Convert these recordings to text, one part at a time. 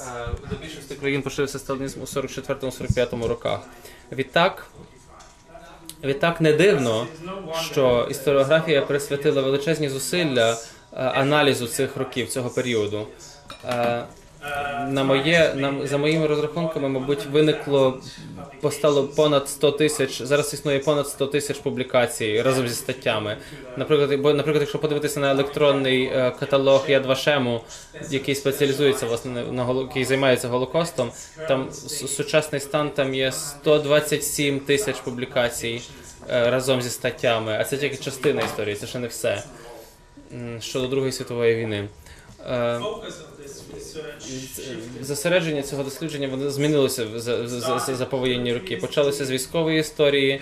Е, До більшості країн поширився сталінізм у 44-45 роках. Відтак, відтак не дивно, що історіографія присвятила величезні зусилля е, аналізу цих років, цього періоду. Е, На моє, на, за моїми розрахунками, мабуть, виникло постало понад 100 тисяч. Зараз існує понад 100 тисяч публікацій разом зі статтями. Наприклад, бо, наприклад, якщо подивитися на електронний е, каталог Яд Вашему, який спеціалізується власне на, який займається голокостом, там сучасний стан там є 127 тисяч публікацій е, разом зі статтями, а це тільки частина історії, це ще не все. Щодо Другої світової війни. Е, Засередження цього дослідження вони змінилося за, за, за, за повоєнні роки. Почалося з військової історії,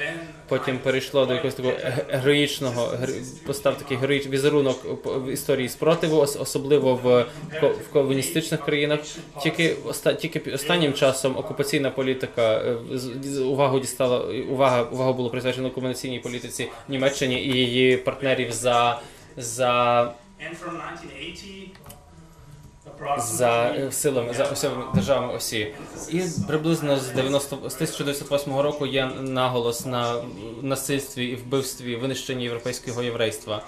потім перейшло до якогось такого героїчного, гер- постав такий героїчний візерунок історії спротиву, особливо в, в комуністичних країнах. Тільки оста, тільки останнім часом окупаційна політика е, увагу дістала увага, увага було присвячено окупаційній політиці Німеччині і її партнерів за. за And from 1980, за силами за усіма державами осі. І приблизно з 90 з 1998 року є наголос на насильстві і вбивстві, винищенні європейського єврейства.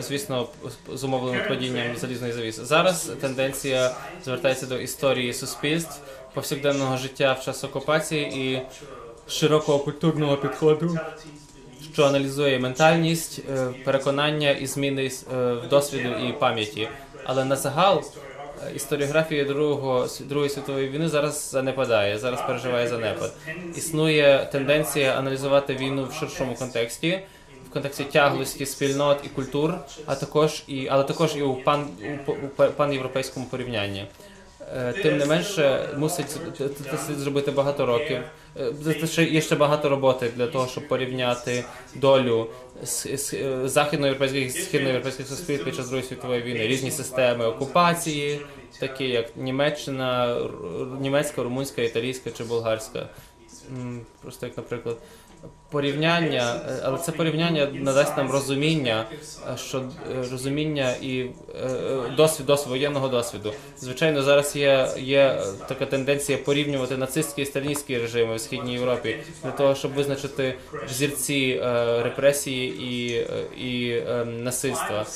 Звісно, з умовленим падінням залізної завіси. Зараз тенденція звертається до історії суспільств, повсякденного життя в час окупації і широкого культурного підходу, що аналізує ментальність, е, переконання і зміни е, досвіду і пам'яті. Але на загал е, історіографія другого Другої світової війни зараз занепадає, зараз переживає занепад. Існує тенденція аналізувати війну в ширшому контексті, в контексті тяглості спільнот і культур, а також і але також і у пан у, у па- панєвропейському порівнянні. Е, Тим не менше, мусить це- зробити багато років. Е, ще- Є ще багато роботи для того, щоб порівняти долю е, західноєвропейських і східноєвропейських суспільств під час Другої світової війни. Різні системи окупації, такі як Німеччина, німецька, румунська, італійська чи болгарська. Просто як, наприклад, порівняння, е, але це порівняння надасть нам розуміння, е, що е, розуміння і досвід, досвід воєнного досвіду. Звичайно, зараз є, є така тенденція порівнювати нацистські і сталінські режими в східній Європі для того, щоб визначити зірці репресії і, і насильства.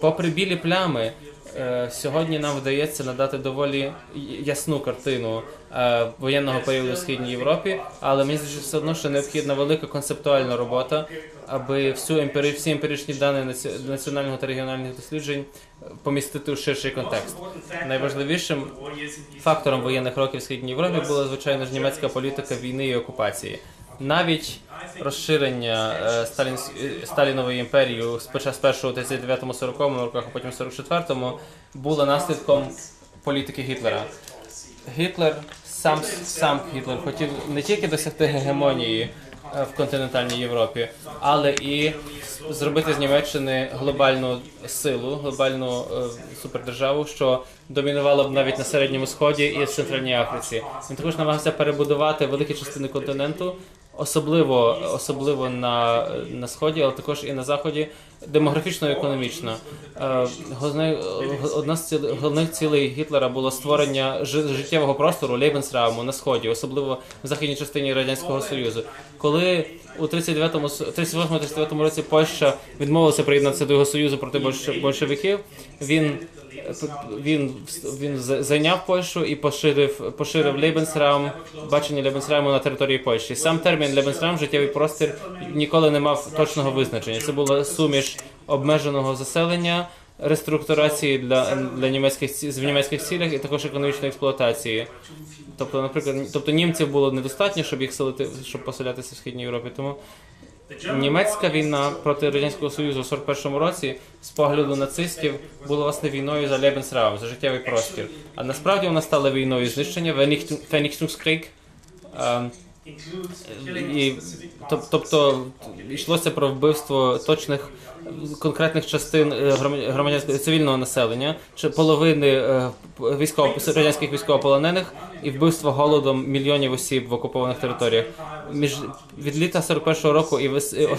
Попри білі плями. Е, Сьогодні нам вдається надати доволі ясну картину е, воєнного періоду в східній Європі, але мені здається, все одно ще необхідна велика концептуальна робота, аби всю емпірі, всі емпіричні дані національного та регіональних досліджень е, помістити у ширший контекст. Найважливішим фактором воєнних років в східній Європі була звичайно ж німецька політика війни і окупації. Навіть розширення е, Сталін, е, Сталінової імперії спочатку спершу у 39-40 роках, а потім в 44-му було наслідком політики Гітлера. Гітлер сам сам Гітлер хотів не тільки досягти гегемонії е, в континентальній Європі, але і зробити з Німеччини глобальну силу, глобальну е, супердержаву, що домінувала б навіть на середньому сході і в Центральній Африці. Він також намагався перебудувати великі частини континенту. Особливо, особливо на, на сході, але також і на заході, демографічно і економічно. Е, головне- Одна з ціл- головних цілей Гітлера було створення життєвого простору Лейбенсрауму на сході, особливо в західній частині радянського союзу. Коли у 39-му, с- 38-39 році Польща відмовилася приєднатися до його союзу проти больш- большевиків, він він він зайняв Польщу і поширив поширив Лейбенсраум, бачення Лейбенсрауму на території Польщі. Сам термін Лейбенсраум, життєвий простір, ніколи не мав точного визначення. Це була суміш обмеженого заселення, реструктурації для, для німецьких в німецьких цілях і також економічної експлуатації. Тобто, наприклад, тобто німців було недостатньо, щоб їх селити, щоб поселятися в східній Європі. Тому Німецька війна проти радянського союзу у 41-му році з погляду нацистів була власне війною за Lebensraum, за життєвий простір. А насправді вона стала війною знищення Vernichtung- Vernichtungskrieg. Ем, і, тобто йшлося про вбивство точних конкретних частин е, громадян- громадянського цивільного населення, чи половини е, військово радянських військовополонених і вбивство голодом мільйонів осіб в окупованих територіях. Між від літа 41-го року і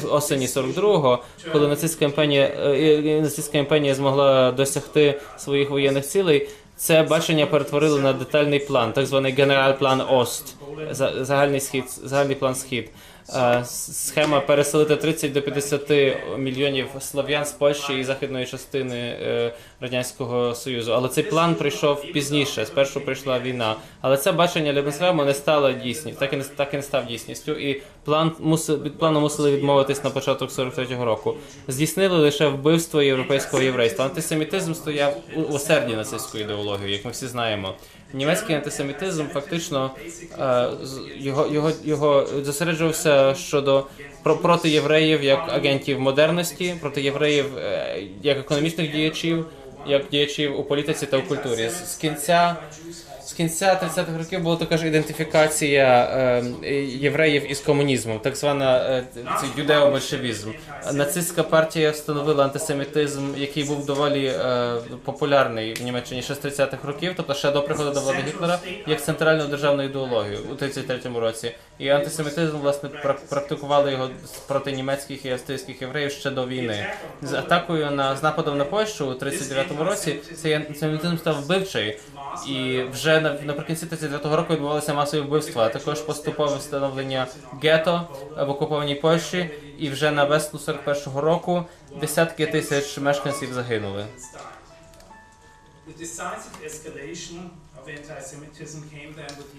осені 42-го, коли нацистська імперія, е, е, нацистська імперія змогла досягти своїх воєнних цілей. Це бачення перетворили на детальний план, так званий генеральплан Ост, за- загальний схід, загальний план схід. Е, Схема переселити 30 до 50 мільйонів слов'ян з Польщі і західної частини е, радянського союзу. Але цей план прийшов пізніше. Спершу прийшла війна. Але це бачення Лебенсрайму не стало дійсністю, так і не так і не став дійсністю. І план муси, від плану мусили відмовитись на початок 43-го року. Здійснили лише вбивство європейського єврейства. Антисемітизм стояв у у серді нацистської ідеології, як ми всі знаємо. Німецький антисемітизм фактично е, його, його, його зосереджувався щодо про проти євреїв як агентів модерності, проти євреїв е, як економічних діячів, як діячів у політиці та у культурі. З, кінця з кінця 30-х років була також ідентифікація е, євреїв із комунізмом, так звана е, юдео-большевізм. Нацистська партія встановила антисемітизм, який був доволі е, популярний в Німеччині ще з 30-х років, тобто ще до приходу до влади Гітлера, як центральну державну ідеологію у 33-му році. І антисемітизм власне прак- практикували його проти німецьких і австрійських євреїв ще до війни. З атакою на з нападом на Польщу у 39-му році цей антисемітизм став вбивчий. І вже на- наприкінці 39-го року відбувалися масові вбивства, а також поступове встановлення гетто в окупованій Польщі. І вже на весну 41-го року десятки тисяч мешканців загинули.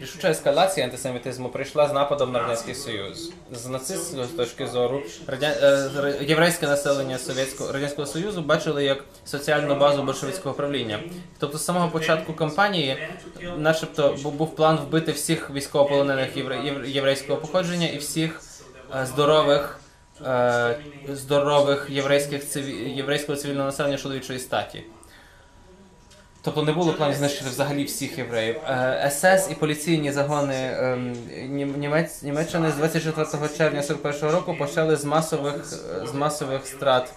Рішуча ескалація антисемітизму прийшла з нападом на радянський союз. З нацистської точки зору радя... е, єврейське населення совєтського радянського союзу бачили як соціальну базу большевицького правління. Тобто з самого початку кампанії, начебто, бу- був план вбити всіх військовополонених євре... єв- єврейського походження і всіх е, здорових. е, Здорових єврейських циві... єврейського цивільного населення чоловічої статі. Тобто не було плану знищити взагалі всіх євреїв. Е, СС і поліційні загони ем, Нім- Німець, Німеччини з 24 червня 41 року почали з масових з масових страт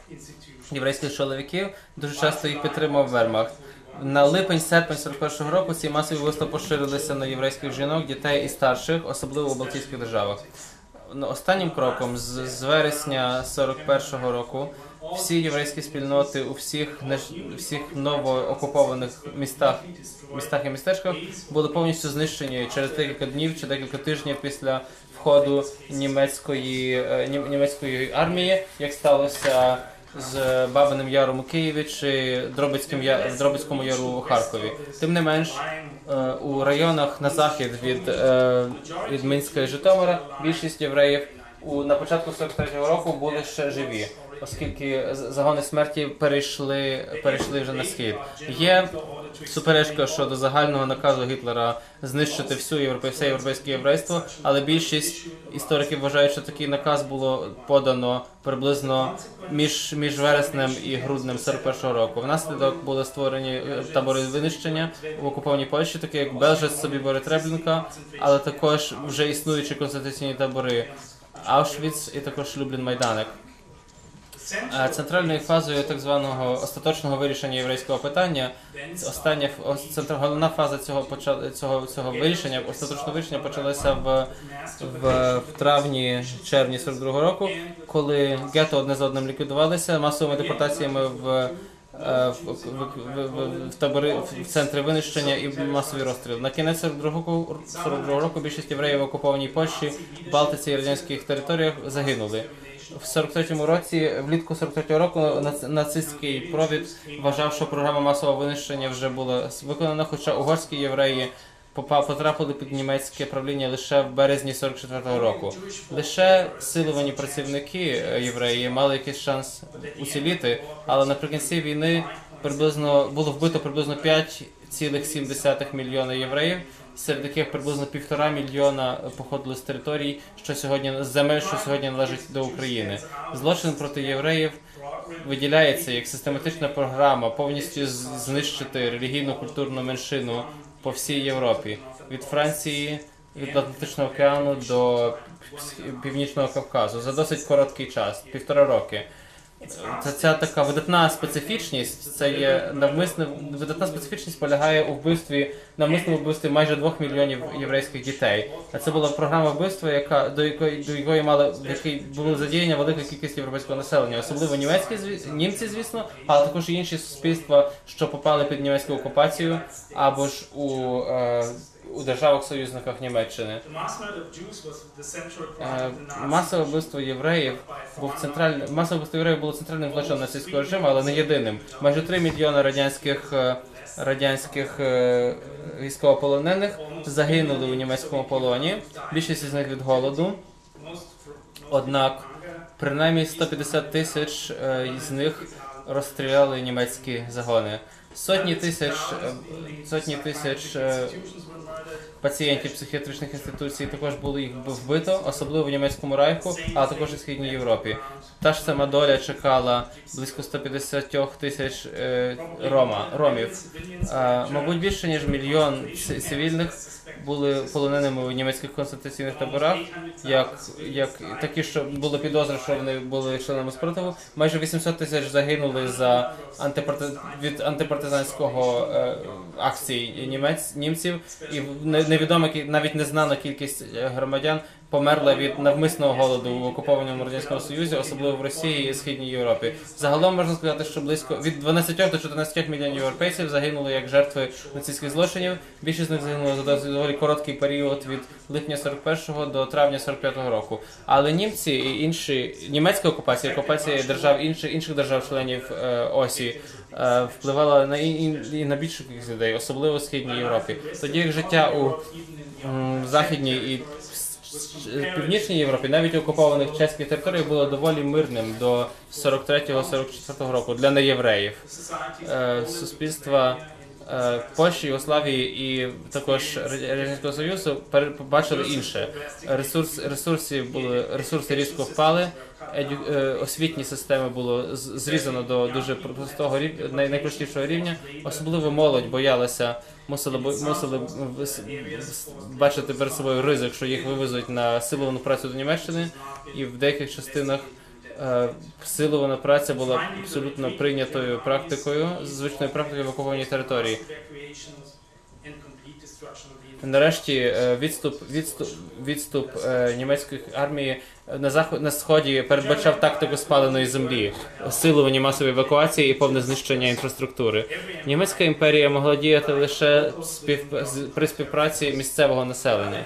єврейських чоловіків. Дуже часто їх підтримав Вермахт. На липень-серпень 41 року ці масові вбивства поширилися на єврейських жінок, дітей і старших, особливо у Балтійських державах. Ну, Останнім кроком з, з вересня 41-го року всі єврейські спільноти у всіх всіх новоокупованих містах, містах і містечках були повністю знищені через декілька днів чи декілька тижнів після входу німецької е, німецької армії, як сталося з Бабиним Яром у Києві чи Дробицьким Я- Дробицькому Яру у Харкові. Тим не менш, е, у районах на захід від, е, від Минська і Житомира більшість євреїв у на початку 43-го року були ще живі, оскільки загони смерті перейшли перейшли вже на схід. Є суперечка щодо загального наказу Гітлера знищити всю європе, все європейське єврейство, але більшість істориків вважають, що такий наказ було подано приблизно між, між вереснем і груднем 41-го року. Внаслідок були створені е, табори винищення в окупованій Польщі, такі як Белжець, Собібори, Треблінка, але також вже існуючі концентраційні табори Аушвіц і також Люблін Майданик. Е, Центральною фазою так званого остаточного вирішення єврейського питання, остання головна фаза цього цього, цього вирішення, остаточного вирішення почалася в, в, в травні червні 42 року, коли гетто одне за одним ліквідувалися масовими депортаціями в. е, В, в, в, в, в табори в центри винищення і масові розстріли. На кінець 42 року, 42 року більшість євреїв в окупованій Польщі, Балтиці і радянських територіях загинули. В 43-му році, влітку 43-го року, нац- нацистський провід вважав, що програма масового винищення вже була виконана, хоча угорські євреї потрапили під німецьке правління лише в березні 44-го року. Лише силовані працівники е, євреї мали якийсь шанс уціліти, але наприкінці війни приблизно було вбито приблизно 5,7 мільйона євреїв, серед яких приблизно півтора мільйона походили з територій, що сьогодні з земель, що сьогодні належать до України. Злочин проти євреїв виділяється як систематична програма повністю знищити релігійну культурну меншину по всій Європі від Франції. Від Атлантичного океану до Північного Кавказу за досить короткий час, півтора роки. Це ця така видатна специфічність. Це є навмисне видатна специфічність полягає у вбивстві навмисному вбивстві майже двох мільйонів єврейських дітей. А це була програма вбивства, яка до якої до якої мали в якій було задіяння велика кількість європейського населення, особливо німецькі німці, звісно, але також і інші суспільства, що попали під німецьку окупацію, або ж у, е, у державах союзниках Німеччини. Е. Масове вбивство євреїв був центральним масове вбивство євреїв було центральним злочином нацистського режиму, але не єдиним. Майже 3 мільйони радянських е, радянських е, військовополонених загинули у німецькому полоні. Більшість із них від голоду. Однак принаймні 150 тисяч із них розстріляли німецькі загони. Сотні тисяч е, сотні тисяч е, пацієнтів психіатричних інституцій також були їх вбито, особливо в німецькому райху, а також у східній Європі. Та ж сама доля чекала близько 150 тисяч е, рома ромів. Мабуть, більше ніж мільйон цивільних були полоненими в німецьких концентраційних таборах, як, як такі, що було підозри, що вони були членами спротиву. Майже 800 тисяч загинули за антипарти... від антипартизанського е, акції німець німців, і невідома навіть незнана кількість е, громадян померла від навмисного голоду в окупованому радянському союзі, особливо в Росії і Східній Європі. Загалом можна сказати, що близько від 12 до 14 мільйонів європейців загинули як жертви нацистських злочинів. Більшість з них загинули за доволі короткий період від липня 41-го до травня 45-го року. Але німці і інші німецька окупація, окупація держав інших інших держав-членів е, осі. е, Впливала на і, і, на більшу людей, особливо в східній Європі. Тоді як життя у м, західній і в північній Європі, навіть окупованих чеських територій, було доволі мирним до 43-44 року для неєвреїв. Е, Суспільства Польщі, Югославії і також Радянського Союзу побачили інше. Ресурс, ресурси були ресурси різко впали. Е, освітні системи було зрізано до дуже простого найпростішого рівня. Особливо молодь боялася, мусили мусили бачити перед собою ризик, що їх вивезуть на силову працю до Німеччини, і в деяких частинах е, силована праця була абсолютно прийнятою практикою, звичною практикою в окупованій території. Нарешті е, відступ, відступ, відступ е, німецької армії на заход на сході передбачав тактику спаленої землі, силування масової евакуації і повне знищення інфраструктури. Німецька імперія могла діяти лише спів, при співпраці місцевого населення.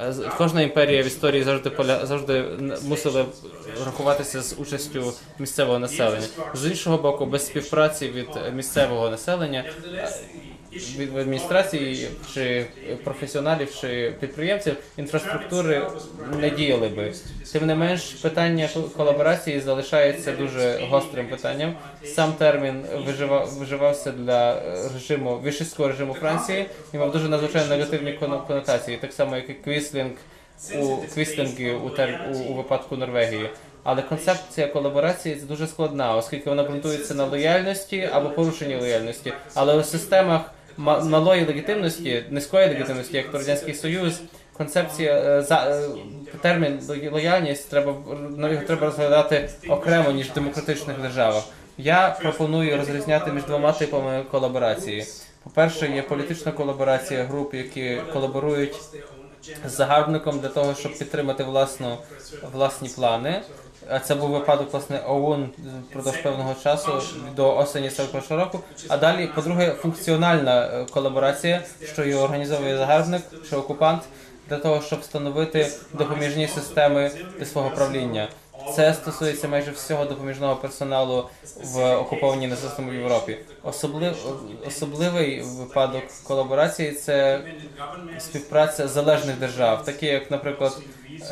Е, Кожна імперія в історії завжди поля завжди мусила рахуватися з участю місцевого населення. З іншого боку, без співпраці від місцевого населення від адміністрації чи професіоналів чи підприємців інфраструктури не діяли би. Тим не менш, питання ко- колаборації залишається дуже гострим питанням. Сам термін вижива, виживався для е, режиму вишистського режиму Франції і мав дуже надзвичайно негативні коно- конотації, так само як і квіслінг у квіслінги у, тер, у, у випадку Норвегії. Але концепція колаборації це дуже складна, оскільки вона ґрунтується на лояльності або порушенні лояльності. Але у системах ма- малої легітимності, низької легітимності, як радянський союз, концепція е, за е, термін лояльність треба треба розглядати окремо ніж в демократичних державах. Я пропоную розрізняти між двома типами колаборації. По-перше, є політична колаборація груп, які колаборують загарбником для того, щоб підтримати власну власні плани. А Це був випадок власне ОУН впродовж певного часу до осені 41 року. А далі, по-друге, функціональна е, колаборація, що її організовує загарбник чи окупант для того, щоб встановити допоміжні системи для свого правління. Це стосується майже всього допоміжного персоналу в окупованій насильством Європі. Особлив, особливий випадок колаборації це співпраця залежних держав, такі як, наприклад,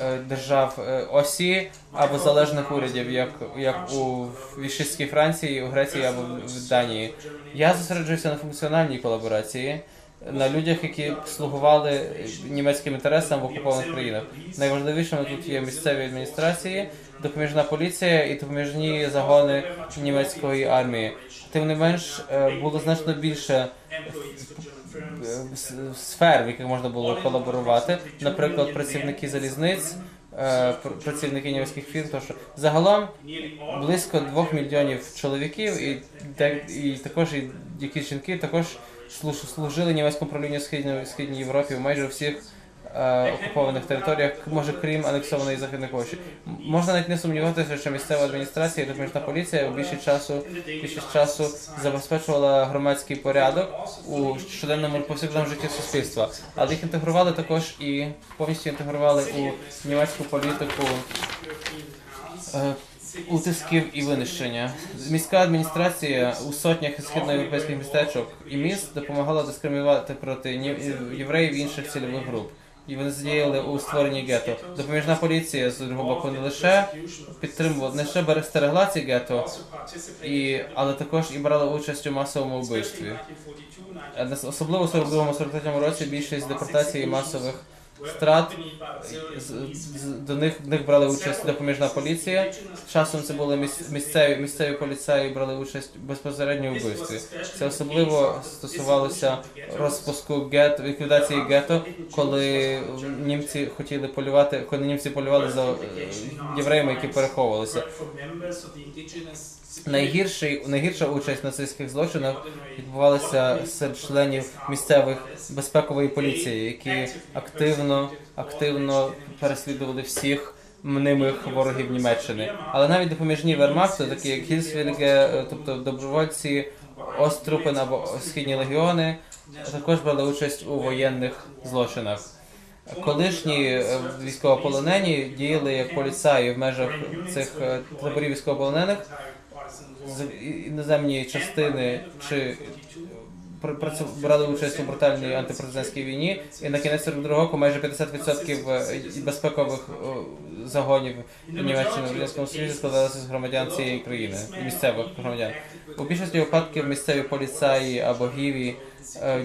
е, держав е, ОСІ або залежних урядів, як, як у вішистській Франції, у Греції або в Данії. Я зосереджуюся на функціональній колаборації. На людях, які слугували німецьким інтересам в окупованих країнах. Найважливішими тут є місцеві адміністрації, допоміжна поліція і допоміжні загони німецької армії. Тим не менш, е, було значно більше е, сфер, в яких можна було колаборувати. Наприклад, працівники залізниць, е, працівники німецьких фірм. Тому що загалом близько двох мільйонів чоловіків і, і також і якісь жінки також служили німецькому правлінню в східній, Європі майже у всіх е, окупованих територіях, може крім анексованої західної Польщі. Можна навіть не сумніватися, що місцева адміністрація і допоміжна поліція більшість часу більшість часу забезпечувала громадський порядок у щоденному повсякденному житті суспільства, але їх інтегрували також і повністю інтегрували у німецьку політику е, утисків і винищення. Міська адміністрація у сотнях східноєвропейських містечок і міст допомагала дискримінувати проти євреїв і інших цільових груп. І вони задіяли у створенні гетто. Допоміжна поліція з другого боку не лише підтримувала, не лише берегла ці гетто, і, але також і брала участь у масовому вбивстві. Особливо у 42-43 році більшість депортацій масових з- до них в них брали участь допоміжна поліція. Часом це були міс- місцеві місцеві поліцаї брали участь безпосередньо у вбивстві. Це особливо стосувалося розпуску гет ліквідації гетто, коли німці хотіли полювати, коли німці полювали за е, євреями, які переховувалися. Найгірший найгірша участь в нацистських злочинах відбувалася серед членів місцевих безпекової поліції, які активно активно переслідували всіх мнимих ворогів Німеччини. Але навіть допоміжні вермахту, такі як Гільсвільге, е, тобто добровольці, Острупен або східні легіони, також брали участь у воєнних злочинах. Колишні е, військовополонені діяли як поліцаї в межах цих е, таборів військовополонених з- іноземні частини чи брали участь у брутальній антипрезидентській війні, і на кінець 42 року майже 50% е, безпекових е, загонів Німеччини в Радянському Союзі складалися з громадян цієї країни, місцевих громадян. У більшості випадків місцеві поліцаї або гіві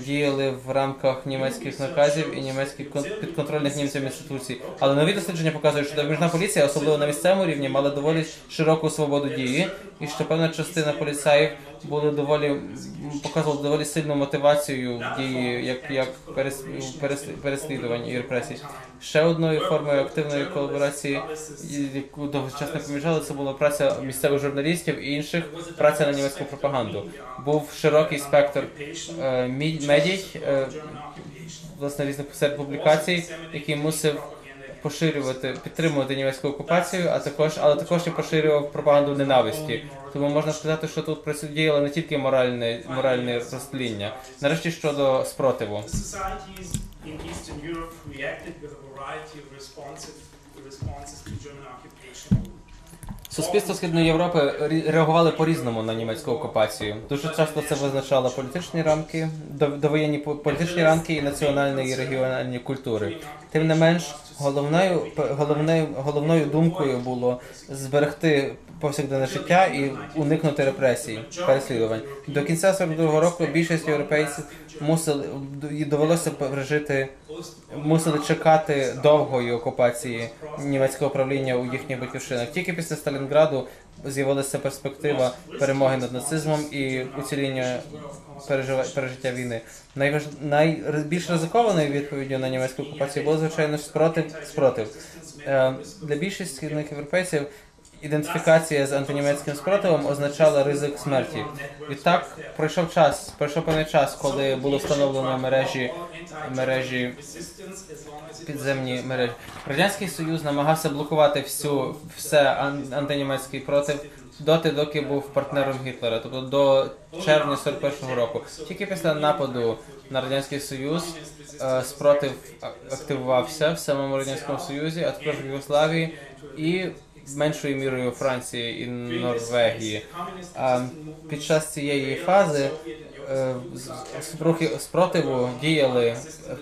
діяли в рамках німецьких наказів і німецьких кон- підконтрольних німцям інституцій. Але нові дослідження показують, що допоміжна поліція, особливо на місцевому рівні, мала доволі широку свободу дії, і що певна частина поліцаїв були доволі показували доволі сильну мотивацію в дії як, як перес, перес, переслідувань і репресій. Ще одною формою активної колаборації, яку довгочас не поміжали, це була праця місцевих журналістів і інших праця на німецьку пропаганду. Був широкий спектр е, медій, е, власне різних серед публікацій, який мусив поширювати, підтримувати німецьку окупацію, а також, але також і поширював пропаганду ненависті. Тому можна сказати, що тут працюдіяло не тільки моральне, моральне розтління. Нарешті щодо спротиву. Reacted with a variety of responses to German occupation. Суспільство Східної Європи реагували по-різному на німецьку окупацію. Дуже часто це визначало політичні рамки, дов- довоєнні політичні рамки і національні і регіональні культури. Тим не менш, головною головною головною думкою було зберегти повсякденне життя і уникнути репресій, переслідувань. До кінця 42-го року більшість європейців мусили довелося пережити мусили чекати довгої окупації німецького правління у їхніх батьківщинах. Тільки після Сталінграду з'явилася перспектива перемоги над нацизмом і уціління пережиття війни. Найваж... Найбільш ризикованою відповіддю на німецьку окупацію було звичайно спротив. спротив. Е, Для більшості європейців ідентифікація з антинімецьким спротивом означала ризик смерті. Відтак пройшов час, пройшов певний час, коли було встановлено мережі мережі підземні мережі. Радянський Союз намагався блокувати всю все ан- антинімецький против доти, доки був партнером Гітлера, тобто до червня 41-го року. Тільки після нападу на радянський Союз е, спротив активувався в самому радянському Союзі, а також в Югославії і меншою мірою Франції і Норвегії. А під час цієї фази е, рухи спротиву діяли,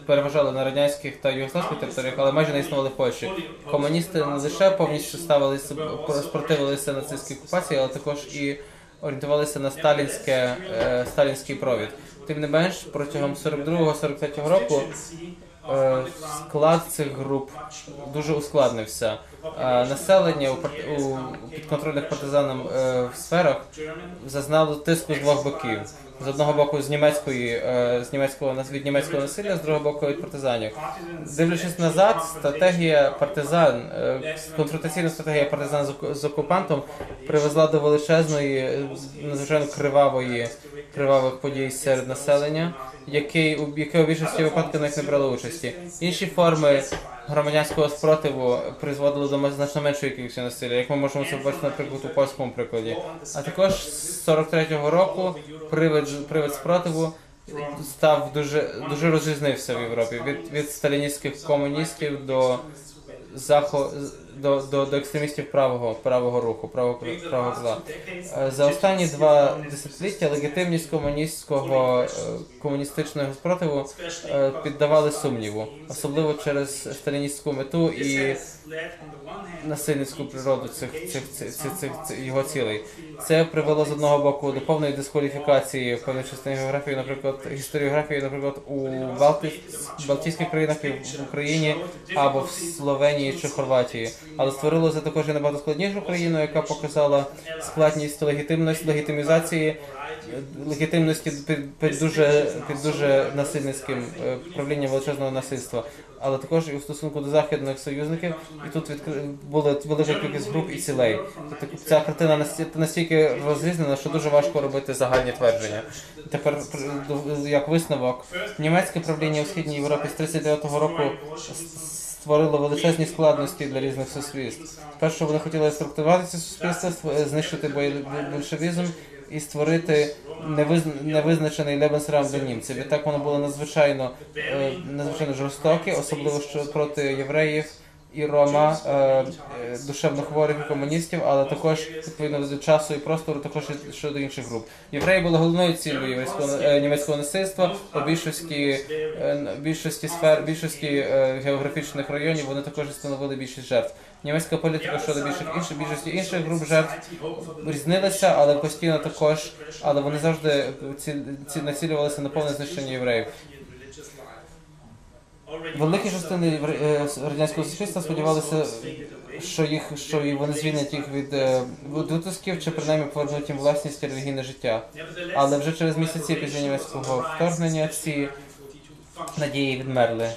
переважали на радянських та югославських територіях, але майже не існували в Польщі. Комуністи не лише повністю ставилися спротивилися нацистській окупації, але також і орієнтувалися на сталінське е, сталінський провід. Тим не менш, протягом 42-43 року е, склад цих груп дуже ускладнився. Населення у, підконтрольних партизанам е, в сферах зазнало тиску з двох боків. З одного боку з німецької, е, з німецького від німецького насилля, з другого боку від партизанів. Дивлячись назад, стратегія партизан, е, конфронтаційна стратегія партизан з окупантом привезла до величезної, надзвичайно кривавої, кривавих подій серед населення, який у більшості випадків навіть не брало участі. Інші форми громадянського спротиву призводило до значно меншої кількості насилля, як ми можемо це бачити, наприклад, у польському прикладі. А також з 43-го року привид, привид спротиву став дуже дуже розрізнився в Європі від, від сталіністських комуністів до захо до, до, до екстремістів правого правого руху, правого правого крила. Е, За останні два десятиліття легітимність комуністського е, комуністичного спротиву е, піддавали сумніву, особливо через сталіністську мету і насильницьку природу цих цих, цих, цих, цих, цих його цілей. Це привело з одного боку до повної дискваліфікації певної частини географії, наприклад, історіографії, наприклад, у Балти... Балтійських країнах і в Україні або в Словенії чи Хорватії. Але створило це також і набагато складнішу країну, яка показала складність легітимності легітимізації легітимності під, під дуже під дуже насильницьким е, правлінням величезного насильства, але також і у стосунку до західних союзників. І тут відкри... була велика кількість груп і цілей. Тобто ця картина настільки, розрізнена, що дуже важко робити загальні твердження. Тепер як висновок, німецьке правління у східній Європі з 39-го року створило величезні складності для різних суспільств. Перше, вони хотіли це суспільство, знищити бой- большевізм і створити невизн... невизначений Лебенсрам для німців. І так воно було надзвичайно, е, надзвичайно жорстоке, особливо що проти євреїв. І Рома, е, е, душевно хворих і комуністів, але також відповідно до часу і простору, також щодо інших груп. Євреї були головною ціллю єврейського е, німецького насильства. У більшості е, більшості сфер, більшості е, географічних районів вони також становили більшість жертв. Німецька політика щодо більших інших більшості інших груп жертв різнилася, але постійно також, але вони завжди ці, ці націлювалися на повне знищення євреїв. Великі частини е, радянського суспільства сподівалися, що їх що і вони звільнять їх від е, чи принаймні повернуть їм власність і релігійне життя. Але вже через місяці після німецького вторгнення ці надії відмерли.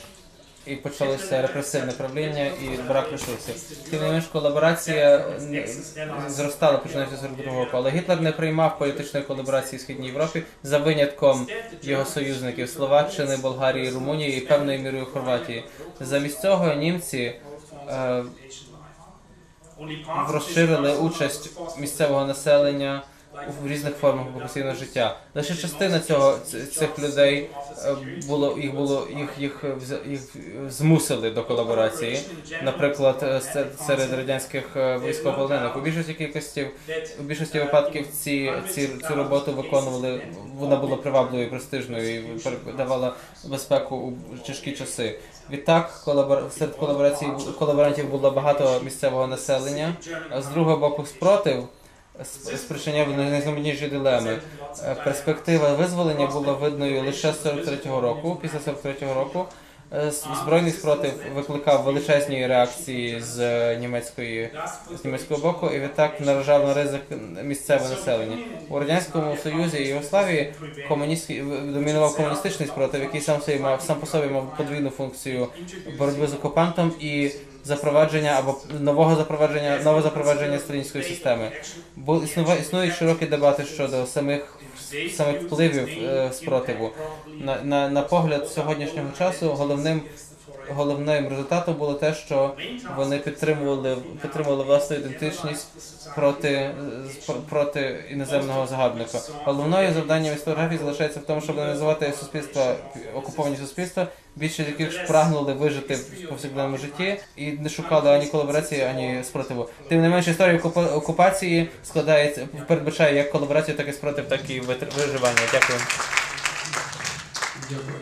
І почалося репресивне правління і брак ресурсів. Тим не менш, колаборація зростала починаючи з 42 року, але Гітлер не приймав політичної колаборації в Східній Європі за винятком його союзників Словаччини, Болгарії, Румунії і певною мірою Хорватії. Замість цього німці е, розширили участь місцевого населення у різних формах окупаційного життя. Лише частина цього цих людей е, було їх було їх їх їх змусили до колаборації. Наприклад, е, серед радянських е, військовополонених у більшості кількості у більшості випадків ці, ці цю роботу виконували. Вона була привабливою, престижною і давала безпеку у тяжкі часи. Відтак, колабор... серед колаборацій колаборантів було багато місцевого населення. А з другого боку, спротив сп- спричиняв найзнайомніші дилеми. Е, Перспектива визволення була видною лише з 43-го року. Після 43-го року е, збройний спротив викликав величезні реакції з е, німецької з німецького боку, і відтак наражав на ризик місцеве населення. У радянському союзі і Югославії комуністський домінував комуністичний спротив, який сам собі мав сам по собі мав подвійну функцію боротьби з окупантом і запровадження або нового запровадження нове запровадження сталінської системи. Бо існують широкі дебати щодо самих самих впливів е, спротиву. На, на, на погляд сьогоднішнього часу головним головним результатом було те, що вони підтримували підтримували власну ідентичність проти проти іноземного загарбника. Головною завданням історіографії залишається в тому, щоб аналізувати суспільства окуповані суспільства, більше з яких прагнули вижити в повсякденному житті і не шукали ані колаборації, ані спротиву. Тим не менше, історія окупа- окупації складається передбачає як колаборацію, так і спротив, так і виживання. Дякую. Дякую.